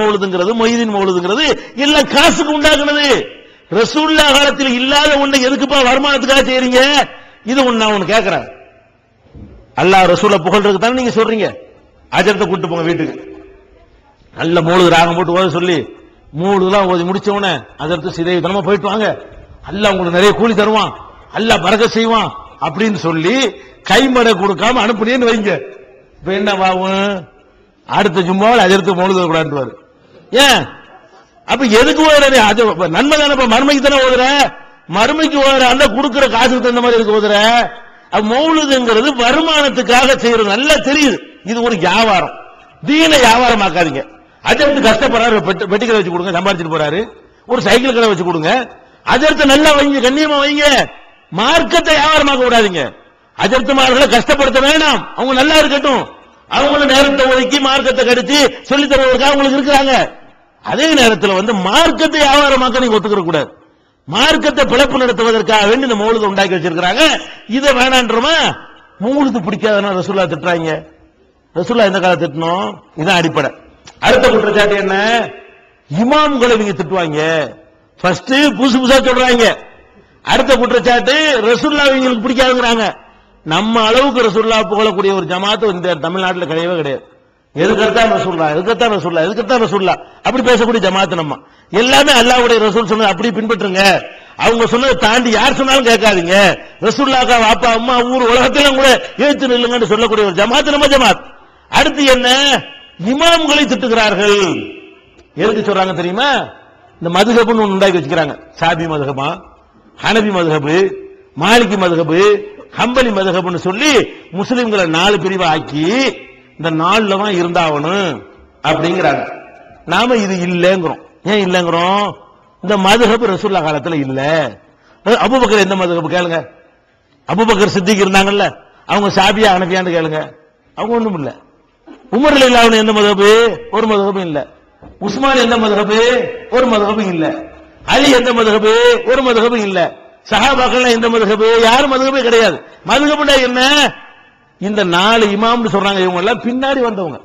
மௌலுதுங்கிறது மொய்தீன் மௌலுதுங்கிறது இல்ல காசுக்கு உண்டாக்குனது. ரசூல்லா காலத்தில் இல்லாத ஒண்ணு எதுக்குப்பா வருமானத்துக்காக செய்றீங்க? இது ஒண்ணு நான் ஒண்ணு கேட்கிறேன் அல்லாஹ் ரசூல புகழ்றதுக்கு தானே நீங்க சொல்றீங்க? அஜரத்தை கூட்டு போங்க வீட்டுக்கு. நல்ல மூழுது ராகம் போட்டு ஓத சொல்லி மூழுதுலாம் ஓதி முடிச்ச உடனே அதற்கு சிதைத்தனமா போயிட்டு வாங்க. அல்ல உங்களுக்கு நிறைய கூலி தருவான். அல்ல பறக்க செய்வான் அப்படின்னு சொல்லி கைமடை கொடுக்காம அனுப்புனேன்னு வைங்க. இப்ப என்ன ஆகும்? அடுத்த ஜும்மாவில் அதிர்த்து மூழுது கூடாதுவாரு ஏன்? அப்ப எதுக்கு ஓதுற அது நன்மை தானே இப்ப மறுமைக்கு தானே ஓதுற? மறுமைக்கு ஓதுற அந்த கொடுக்கிற காசுக்கு தகுந்த மாதிரி இருக்கு ஓதுற? மௌலுதுங்கிறது வருமானத்துக்காக செய்யறது. நல்லா தெரியுது. இது ஒரு வியாபாரம். தீன வியாபாரமாக்காதீங்க. அஜர்த்து கஷ்டப்படுறாரு. பெட்டி- கடை வச்சு கொடுங்க சம்பாதிச்சுட்டு போறாரு. ஒரு சைக்கிள் கடை வச்சு கொடுங்க. அஜர்த்து நல்லா வைங்க கண்ணியமா வைங்க. மார்க்கத்தை வியாபாரமாக்க விடாதீங்க. அஜர்த்துமார்களை கஷ்டப்படுத்த வேணாம். அவங்க நல்லா இருக்கட்டும். அவங்களும் நேரத்தை ஒதுக்கி மார்க்கத்தை கடிச்சு சொல்லித்தருவதற்காக அவங்களுக்கு இருக்கிறாங்க. அதே நேரத்தில் வந்து மார்க்கத்தை வியாபாரமாக்க நீங்க ஒத்துக்கிற கூடாது. மார்க்கத்தை பிழப்பு நடத்துவதற்காக வேண்டி இந்த மௌலுதை உண்டாக்கி வச்சிருக்கிறாங்க. இதை வேணான்றமா? மௌலுது பிடிக்காதனா ரசூல்லா திட்டுறாங்க. ரசூல்லா எந்த காலம் திட்டணும்? இதுதான் அடிப்படை. அடுத்த குற்றச்சாட்டு என்ன? இமாம்களை நீங்க திட்டுவாங்க. ஃபர்ஸ்ட் புதுசு புதுசா சொல்றாங்க. அடுத்த குற்றச்சாட்டு ரசூல்லா இவங்களுக்கு பிடிக்காதுங்கிறாங்க. நம்ம அளவுக்கு ரசூல்லா புகழக்கூடிய ஒரு ஜமாத்து இந்த தமிழ்நாட்டில் கிடையவே கிடையாது. எதுக்கத்தான் ரசூல்லா எதுக்கத்தான் ரசூல்லா எதுக்கத்தான் ரசூல்லா அப்படி பேசக்கூடிய ஜமாத்து நம்ம. எல்லாமே அல்லாவுடைய ரசூல் சொன்னது அப்படி பின்பற்றுங்க. அவங்க சொன்னதை தாண்டி யார் சொன்னாலும் கேட்காதீங்க. ரசூல்லாக்கா அப்பா அம்மா ஊர் உலகத்திலும் கூட எழுத்து நில்லுங்கன்னு சொல்லக்கூடிய ஒரு ஜமாத் நம்ம ஜமாத். அடுத்து என்ன? இமாம்களை திட்டுகிறார்கள். எதுக்கு சொல்றாங்க தெரியுமா? இந்த மதுகபுன்னு ஒன்று உண்டாக்கி வச்சுக்கிறாங்க. சாபி மதுகபா ஹனபி மதுகபு மாலிகி மதுகபு ஹம்பலி மதுகபுன்னு சொல்லி முஸ்லிம்களை நாலு பிரிவாக்கி ஆக்கி இந்த நாலுல தான் இருந்தாகணும் அப்படிங்கிறாங்க. நாம இது இல்லைங்கிறோம். ஏன் இல்லைங்கிறோம்? இந்த மதுகப்பு ரசூல்லா காலத்துல இல்ல. அபுபக்கர் எந்த மதுகப்பு கேளுங்க. அபுபக்கர் சித்திக்கு இருந்தாங்கல்ல. அவங்க சாபியா அனுப்பியான்னு கேளுங்க. அவங்க ஒண்ணும் இல்ல. உமர் இல்லாமல் எந்த மதபு ஒரு மதுகப்பும் இல்ல. உஸ்மான் எந்த மதுகப்பு ஒரு மதுகப்பும் இல்ல. அலி எந்த மதுகப்பு ஒரு மதுகப்பும் இல்ல. சஹாபாக்கள் எந்த மதுகப்பு யாரும் மதுகப்பே கிடையாது. மதகபுனா என்ன? இந்த நாலு இமாம்னு சொல்றாங்க இவங்க எல்லாம் பின்னாடி வந்தவங்க.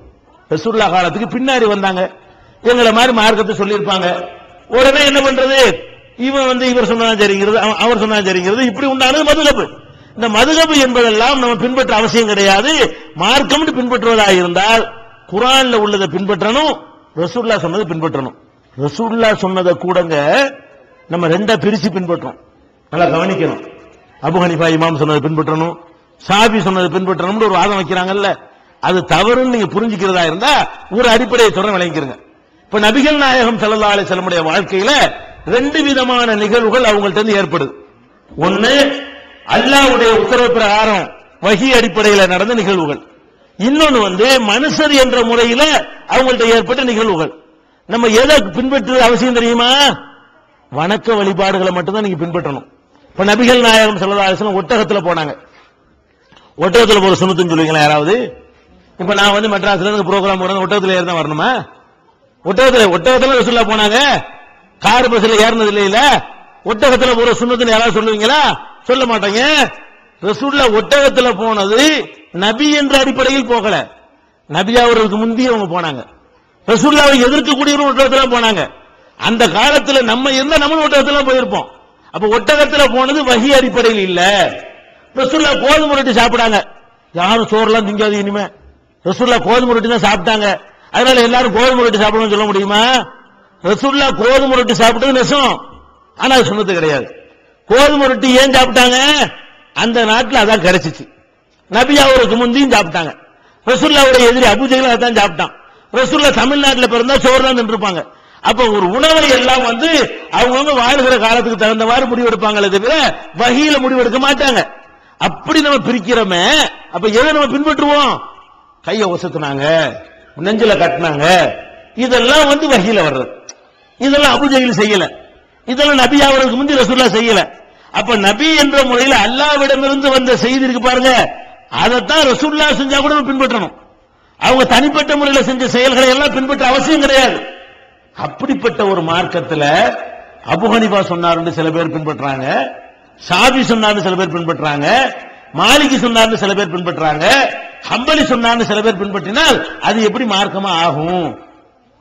ரசூல்லா காலத்துக்கு பின்னாடி வந்தாங்க. எங்களை மாதிரி மார்க்கத்தை சொல்லியிருப்பாங்க. உடனே என்ன பண்றது? இவன் வந்து இவர் சொன்னா சரிங்கிறது அவன் அவர் சொன்னா சரிங்கிறது இப்படி உண்டானது மதுகப்பு இந்த மதுகப்பு என்பதெல்லாம் நம்ம பின்பற்ற அவசியம் கிடையாது. மார்க்கம் பின்பற்றுவதாக இருந்தால் குரான்ல உள்ளதை பின்பற்றணும் ரசூல்லா சொன்னதை பின்பற்றணும். ரசூல்லா சொன்னதை கூடங்க நம்ம ரெண்டா பிரிச்சு பின்பற்றோம் நல்லா கவனிக்கணும். அபு ஹனிஃபா இமாம் சொன்னதை பின்பற்றணும். சாபி சொன்னதை பின்பற்றணும்னு ஒரு வாதம் வைக்கிறாங்கல்ல. அது தவறுன்னு நீங்க புரிஞ்சுக்கிறதா இருந்தா ஒரு அடிப்படையை சொல்ற விளங்கிக்கிறங்க இப்ப நபிகள் நாயகம் செல்லல்லா அலைஹி செல்லமுடைய வாழ்க்கையில ரெண்டு விதமான நிகழ்வுகள் அவங்கள்ட்ட இருந்து ஏற்படுது. ஒன்னு அல்லாவுடைய உத்தரவு பிரகாரம் வகி அடிப்படையில நடந்த நிகழ்வுகள். இன்னொன்னு வந்து மனுஷர் என்ற முறையில அவங்கள்ட்ட ஏற்பட்ட நிகழ்வுகள். நம்ம எதை பின்பற்றுறது அவசியம் தெரியுமா? வணக்க வழிபாடுகளை மட்டும்தான் நீங்க பின்பற்றணும். இப்ப நபிகள் நாயகம் செல்லதாசனம் ஒட்டகத்துல போனாங்க. ஒட்டகத்தில் போற சுனத்துன்னு சொல்லுவீங்களா யாராவது? இப்ப நான் வந்து மெட்ராஸ்ல இருந்து ப்ரோக்ராம் போறது ஒட்டகத்தில் ஏறினா வரணுமா? ஒட்டகத்தில் ஒட்டகத்தில் ரசூல்லா போனாங்க. கார் பஸ்ல ஏறினது இல்லையில ஒட்டகத்தில் போற சுண்ணத்துன்னு யாராவது சொல்லுவீங்களா? சொல்ல மாட்டாங்க. ரசூல்லா ஒட்டகத்துல போனது நபி என்ற அடிப்படையில் போகல. நபி அவர்களுக்கு முந்தி அவங்க போனாங்க. ரசூல்லாவை எதிர்க்கக்கூடிய ஒட்டகத்துல போனாங்க. அந்த காலத்துல நம்ம இருந்தா நம்ம ஒட்டகத்துல போயிருப்போம். அப்ப ஒட்டகத்துல போனது வகி அடிப்படையில் இல்லை. ரசூல்லா கோதுமை ரொட்டி சாப்பிடாங்க யாரும் சோறுலாம் திங்காது இனிமே. ரசூல்லா கோதுமை ரொட்டி தான் சாப்பிட்டாங்க. அதனால எல்லாரும் கோதுமை ரொட்டி சாப்பிடணும்னு சொல்ல முடியுமா? ரசூல்லா கோதுமை ரொட்டி சாப்பிட்டது நெசம். ஆனா அது சொன்னது கிடையாது. கோதுமை ரொட்டி ஏன் சாப்பிட்டாங்க? அந்த நாட்டில் அதான் கிடைச்சிச்சு. நபியா ஒரு முந்தியும் சாப்பிட்டாங்க. ரசூல்லாவுடைய எதிரி அபுஜெயில அதான் சாப்பிட்டான். ரசூல்லா தமிழ்நாட்டில் பிறந்தா சோறு தான் நின்றுப்பாங்க அப்ப ஒரு உணவை எல்லாம் வந்து அவங்கவுங்க வாழ்கிற காலத்துக்கு தகுந்தவாறு முடிவெடுப்பாங்களே தவிர வகையில முடிவெடுக்க மாட்டாங்க. அப்படி நம்ம பிரிக்கிறோமே அப்ப எதை நம்ம பின்பற்றுவோம்? கையை ஒசத்துனாங்க நெஞ்சில கட்டினாங்க. இதெல்லாம் வந்து வகையில வர்றது. இதெல்லாம் அபுஜெயில் செய்யல. இதெல்லாம் நபி அவர்களுக்கு முந்தி ரசூல்லா செய்யல. அப்ப நபி என்ற முறையில் அல்லாவிடமிருந்து வந்த செய்தி இருக்கு பாருங்க. அதைத்தான் ரசூல்லா செஞ்சா கூட நம்ம பின்பற்றணும். அவங்க தனிப்பட்ட முறையில் செஞ்ச செயல்களை எல்லாம் பின்பற்ற அவசியம் கிடையாது. அப்படிப்பட்ட ஒரு மார்க்கத்தில் அபுஹனிபா சொன்னார் சில பேர் பின்பற்றாங்க. சாபி சொன்னார்னு சில பேர் பின்பற்றாங்க மாலிகி சொன்னார்னு சில பேர் பின்பற்றாங்க ஹம்பலி சொன்னார்னு சில பேர் பின்பற்றினால் அது எப்படி மார்க்கமா ஆகும்?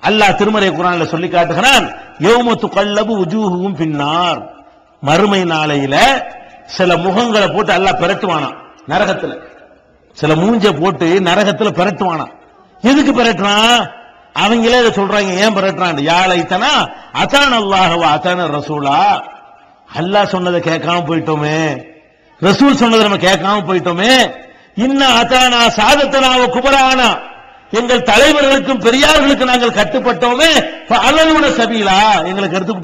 அல்லாஹ் திருமறை குரான்ல சொல்லி காட்டுகிறான் யோமத்து கல்லபு உஜூகவும் பின்னார் மறுமை நாளையில சில முகங்களை போட்டு அல்லாஹ் பிரட்டுவானாம் நரகத்துல. சில மூஞ்ச போட்டு நரகத்துல பிரட்டுவானாம் எதுக்கு பிரட்டுறான்? அவங்களே இதை சொல்றாங்க ஏன் பிரட்டுறான்? யாழைத்தனா அதான் அல்லாஹவா அத்தான ரசூலா. அல்லாஹ் சொன்னதை கேட்காம போயிட்டோமே. ரசூல் சொன்னதை நம்ம கேட்காம போயிட்டோமே. இன்ன அதானா சாதத்தனாவ குபரானா? எங்கள் தலைவர்களுக்கும் பெரியார்களுக்கு நாங்கள் கட்டுப்பட்டோமே. அலலுன சபீலா? எங்களுக்கு எடுத்து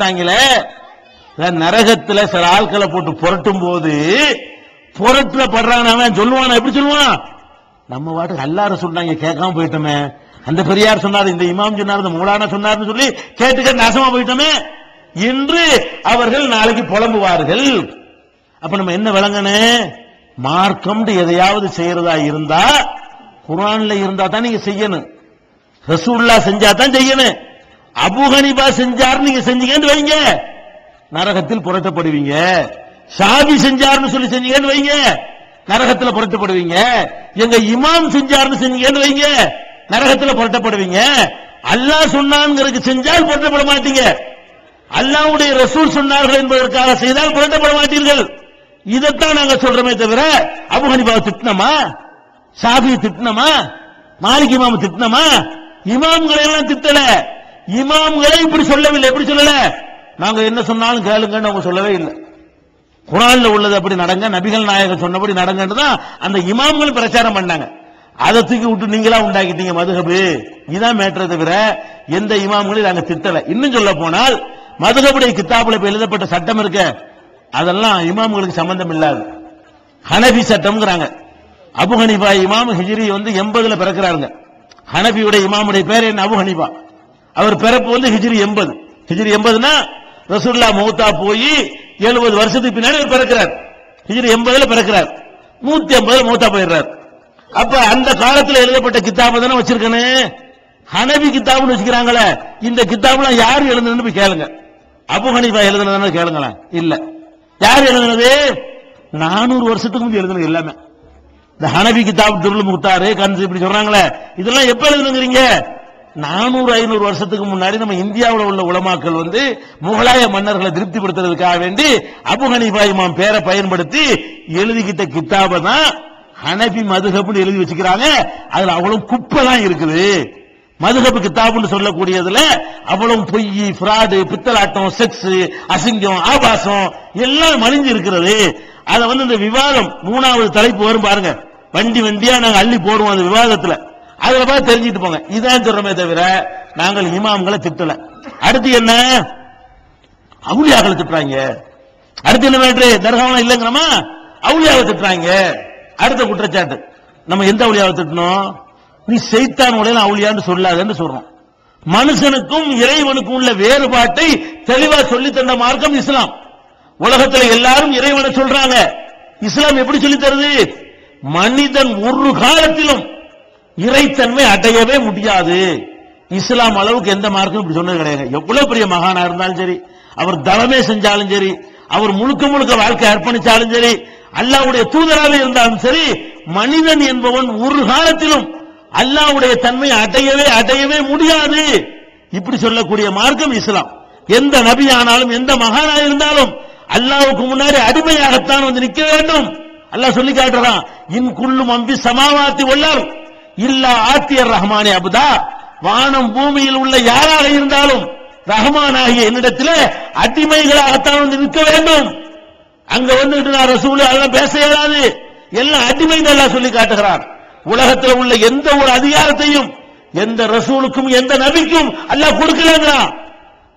நரகத்துல சில ஆட்களை போட்டு புரட்டும் போது புரட்டுல படுறாங்க அவன்? சொல்லுவானா? எப்படி சொல்லுவான்? நம்ம வாட்டுக்கு அல்லார சொன்னாங்க கேட்காம போயிட்டோமே. அந்த பெரியார் சொன்னார் இந்த இமாம் சொன்னார் இந்த மூலானா சொன்னார்னு சொல்லி கேட்டு கேட்டு நாசமா போயிட்டோமே. என்று அவர்கள் நாளைக்கு புலம்புவார்கள். அப்ப நம்ம என்ன விளங்கணும் மார்க்கம் எதையாவது செய்யறதா இருந்தா குரான்ல இருந்தா தான் நீங்க செய்யணும். ரசூல்லா செஞ்சா தான் செய்யணும். அபுஹனிபா செஞ்சார் நீங்க செஞ்சீங்கன்னு வைங்க. நரகத்தில் புரட்டப்படுவீங்க. ஷாபி செஞ்சார்னு சொல்லி செஞ்சீங்கன்னு வைங்க. நரகத்தில் புரட்டப்படுவீங்க. எங்க இமாம் செஞ்சார்னு செஞ்சீங்கன்னு வைங்க. நரகத்தில் புரட்டப்படுவீங்க. அல்லாஹ் சொன்னாங்கிறதுக்கு செஞ்சால் புரட்டப்பட மாட்டீங்க. அல்லாவுடைய ரசூல் சொன்னார்கள் என்பதற்காக செய்தால் புரட்டப்பட மாட்டீர்கள். இதைத்தான் நாங்க சொல்றோமே தவிர அபு ஹனிபாவை திட்டினமா? ஷாபி திட்டினமா? மாலிக் இமாம் திட்டினமா? இமாம்களை எல்லாம் திட்டல. இமாம்களை இப்படி சொல்லவில்லை. எப்படி சொல்லல? நாங்க என்ன சொன்னாலும் கேளுங்கன்னு அவங்க சொல்லவே இல்லை. குரான்ல உள்ளது அப்படி நடங்க நபிகள் நாயகர் சொன்னபடி நடங்கன்னு தான் அந்த இமாம்களும் பிரச்சாரம் பண்ணாங்க. அதை தூக்கி விட்டு நீங்களா உண்டாக்கிட்டீங்க மதுகபு இதான் மேட்டரை தவிர எந்த இமாம்களையும் நாங்க திட்டல. இன்னும் சொல்ல போனால் மதுகபுடைய கித்தாப்புல இப்ப எழுதப்பட்ட சட்டம் இருக்க அதெல்லாம் இமாம்களுக்கு சம்பந்தம் இல்லாது. ஹனபி சட்டம்ங்கிறாங்க. அபு ஹனிஃபா இமாம் ஹிஜ்ரி வந்து எண்பதுல பிறக்கிறாருங்க. ஹனபியுடைய இமாமுடைய பேர் என்ன? அபு ஹனிஃபா. அவர் பிறப்பு வந்து ஹிஜ்ரி எண்பது. ஹிஜ்ரி எண்பதுனா ரசூல்லா மௌத்தா போய் எழுபது வருஷத்துக்கு பின்னாடி அவர் பிறக்கிறார். ஹிஜ்ரி எண்பதுல பிறக்கிறார். நூத்தி ஐம்பதுல மௌத்தா போயிடுறார். அப்ப அந்த காலத்துல எழுதப்பட்ட கித்தாப தானே வச்சிருக்கணும்? ஹனபி கித்தாப்னு வச்சுக்கிறாங்களே இந்த கித்தாப்லாம் யார் எழுதுனதுன்னு போய் கேளுங்க. அபு ஹனிஃபா எழுதுனதுன்னு கேளுங்களேன். இல்ல. யார் எழுதுனது? நானூறு வருஷத்துக்கு முந்தைய எழுதுனது எல்லாமே. இந்த ஹனபி கிதாப் துருள் முக்தாரு கன்சு இப்படி சொல்றாங்களே. இதெல்லாம் எப்ப எழுதுனுங்கிறீங்க? நானூறு ஐநூறு வருஷத்துக்கு முன்னாடி நம்ம இந்தியாவில் உள்ள உலமாக்கள் வந்து முகலாய மன்னர்களை திருப்திப்படுத்துறதுக்காக வேண்டி அபு ஹனிஃபா இமாம் பேரை பயன்படுத்தி எழுதிக்கிட்ட கித்தாபை தான் ஹனபி மதுகப்னு எழுதி வச்சுக்கிறாங்க. அதுல அவ்வளவு குப்பை தான் இருக்குது. மதுகப்பு கித்தாப்னு சொல்லக்கூடியதுல அவ்வளவு பொய் ஃப்ராடு பித்தலாட்டம் செக்ஸ் அசிங்கம் ஆபாசம் எல்லாம் மலிஞ்சு இருக்கிறது. அதை வந்து இந்த விவாதம் மூணாவது தலைப்பு வரும் பாருங்க. வண்டி வண்டியா நாங்க அள்ளி போடுவோம் அந்த விவாதத்துல. அதுல பார்த்து தெரிஞ்சுட்டு போங்க. இதான் சொல்றமே தவிர நாங்கள் இமாம்களை திட்டல. அடுத்து என்ன? அவுளியாக்களை திட்டுறாங்க. அடுத்து என்ன வேண்டு தர்காவெல்லாம் இல்லைங்கிறமா? அவுளியாவை திட்டுறாங்க. அடுத்த குற்றச்சாட்டு. நம்ம எந்த அவுளியாவை திட்டணும்? நீ செய்தான் உடையில அவுளியான்னு சொல்லாதன்னு சொல்றோம். மனுஷனுக்கும் இறைவனுக்கும் உள்ள வேறுபாட்டை தெளிவா சொல்லி தந்த மார்க்கம் இஸ்லாம். உலகத்துல எல்லாரும் இறைவனை சொல்றாங்க. இஸ்லாம் எப்படி சொல்லி தருது? மனிதன் ஒரு காலத்திலும் இறைத்தன்மை அடையவே முடியாது. இஸ்லாம் அளவுக்கு எந்த மார்க்கும் இப்படி சொன்னது கிடையாது. எவ்வளவு பெரிய மகானா இருந்தாலும் சரி அவர் தவமே செஞ்சாலும் சரி அவர் முழுக்க முழுக்க வாழ்க்கை அர்ப்பணிச்சாலும் சரி அல்லாவுடைய தூதராக இருந்தாலும் சரி மனிதன் என்பவன் ஒரு காலத்திலும் அல்லாவுடைய தன்மை அடையவே அடையவே முடியாது. இப்படி சொல்லக்கூடிய மார்க்கம் இஸ்லாம். எந்த நபி ஆனாலும் எந்த மகானா இருந்தாலும் அல்லாவுக்கு முன்னாடி அடிமையாகத்தான் வந்து நிற்க வேண்டும். அல்லாஹ் சொல்லி காட்டுறான் இன் குள்ளும் அம்பி சமாவாத்தி உள்ளார் இல்லா ஆத்தியர் ரஹ்மானே அபுதா. வானம் பூமியில் உள்ள யாராக இருந்தாலும் ரஹ்மான் ஆகிய என்னிடத்தில் அடிமைகளாகத்தான் வந்து நிற்க வேண்டும். அங்க வந்துட்டு நான் ரசூல் அதெல்லாம் பேச இயலாது. எல்லாம் அடிமைன்னு எல்லாம் சொல்லி காட்டுகிறார் உலகத்தில் உள்ள எந்த ஒரு அதிகாரத்தையும் எந்த ரசூலுக்கும் எந்த நபிக்கும் அல்லாஹ் கொடுக்கலங்கிறான்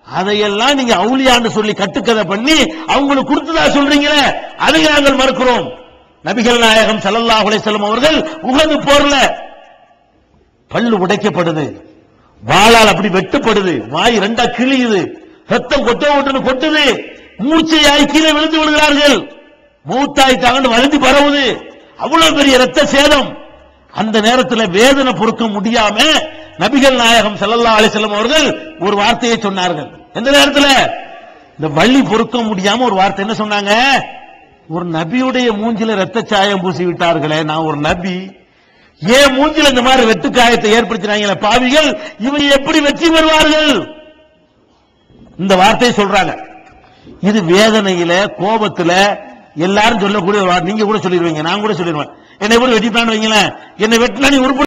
அதையெல்லாம் நீங்க அவுளியான்னு சொல்லி கட்டுக்கதை பண்ணி அவங்களுக்கு கொடுத்ததா சொல்றீங்களே அதை நாங்கள் மறுக்கிறோம். நபிகள் நாயகம் சல்லல்லா அலைஹி அவர்கள் உகந்து போர்ல பல்லு உடைக்கப்படுது. வாளால் அப்படி வெட்டப்படுது. வாய் ரெண்டா கிழியுது. ரத்தம் கொட்ட ஓட்டுன்னு கொட்டுது. மூச்சையாய் கீழே விழுந்து விடுகிறார்கள். மூத்தாயிட்டாங்கன்னு வழுந்து பரவுது. அவ்வளவு பெரிய ரத்த சேதம். அந்த நேரத்தில் வேதனை பொறுக்க முடியாம நபிகள் நாயகம் செல்லல்லா அலிசல்லம் அவர்கள் ஒரு வார்த்தையை சொன்னார்கள். எந்த நேரத்தில்? இந்த வள்ளி பொறுக்க முடியாம ஒரு வார்த்தை. என்ன சொன்னாங்க? ஒரு நபியுடைய மூஞ்சில ரத்த சாயம் பூசி விட்டார்களே நான் ஒரு நபி. ஏன் மூஞ்சில இந்த மாதிரி வெட்டு காயத்தை ஏற்படுத்தினாங்களே பாவிகள்? இவங்க எப்படி வெற்றி பெறுவார்கள்? இந்த வார்த்தையை சொல்றாங்க. இது வேதனையில கோபத்துல எல்லாரும் சொல்லக்கூடிய நீங்க கூட சொல்லிடுவீங்க நான் கூட சொல்லிடுவேன். என்னை கூட வெட்டிட்டான்னு வைங்களேன். என்னை வெட்டினா நீ உருப்படி